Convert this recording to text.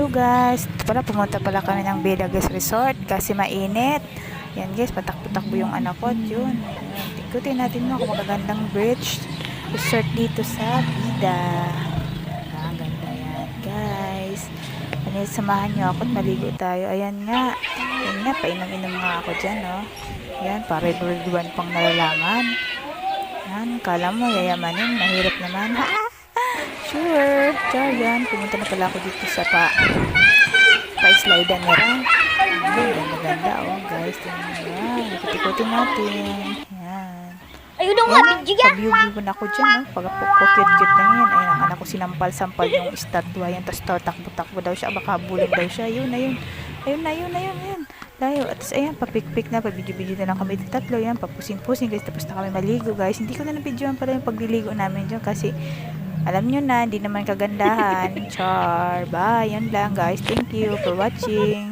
Hello guys, Ito pala pumunta pala kami ng Villages Resort kasi mainit. Yan guys, patakbo-takbo yung anak ko yun. Ikutin natin mo kung magagandang beach resort dito sa Bida. Ah, Ang ganda yan guys. Ano, samahan nyo ako at maligo tayo. Ayan nga. Ayan nga, painom-inom nga ako dyan, no. Yan, para iburuduan pang nalalaman. Yan, kala mo yayamanin, mahirap naman. Ha? Sure. Yan. Pumunta na pala ako dito sa pa pa-slide nila. Ayun, ganda-ganda. Oh, guys. Tingnan nyo. Yan. Ikot-ikotin natin. Yan. Ayun daw nga, Yan. video yan. Pag-view na ako dyan. Oh. Pag cute-cute lang yan. Ayun, ang anak ko sinampal-sampal yung estatwa. Yan. Tapos takbo-takbo daw siya. Baka bulin daw siya. Ayun, ayun. Ayun, ayun, ayun, ayun. Layo. At tapos, ayan, papik-pik na. Pabidyo-bidyo na lang kami tatlo. Yan, papusing-pusing. Guys, tapos na kami maligo, guys. Hindi ko na nabidyoan pala yung pagliligo namin dyan kasi alam nyo na, hindi naman kagandahan. Char. Bye. Yan lang, guys. Thank you for watching.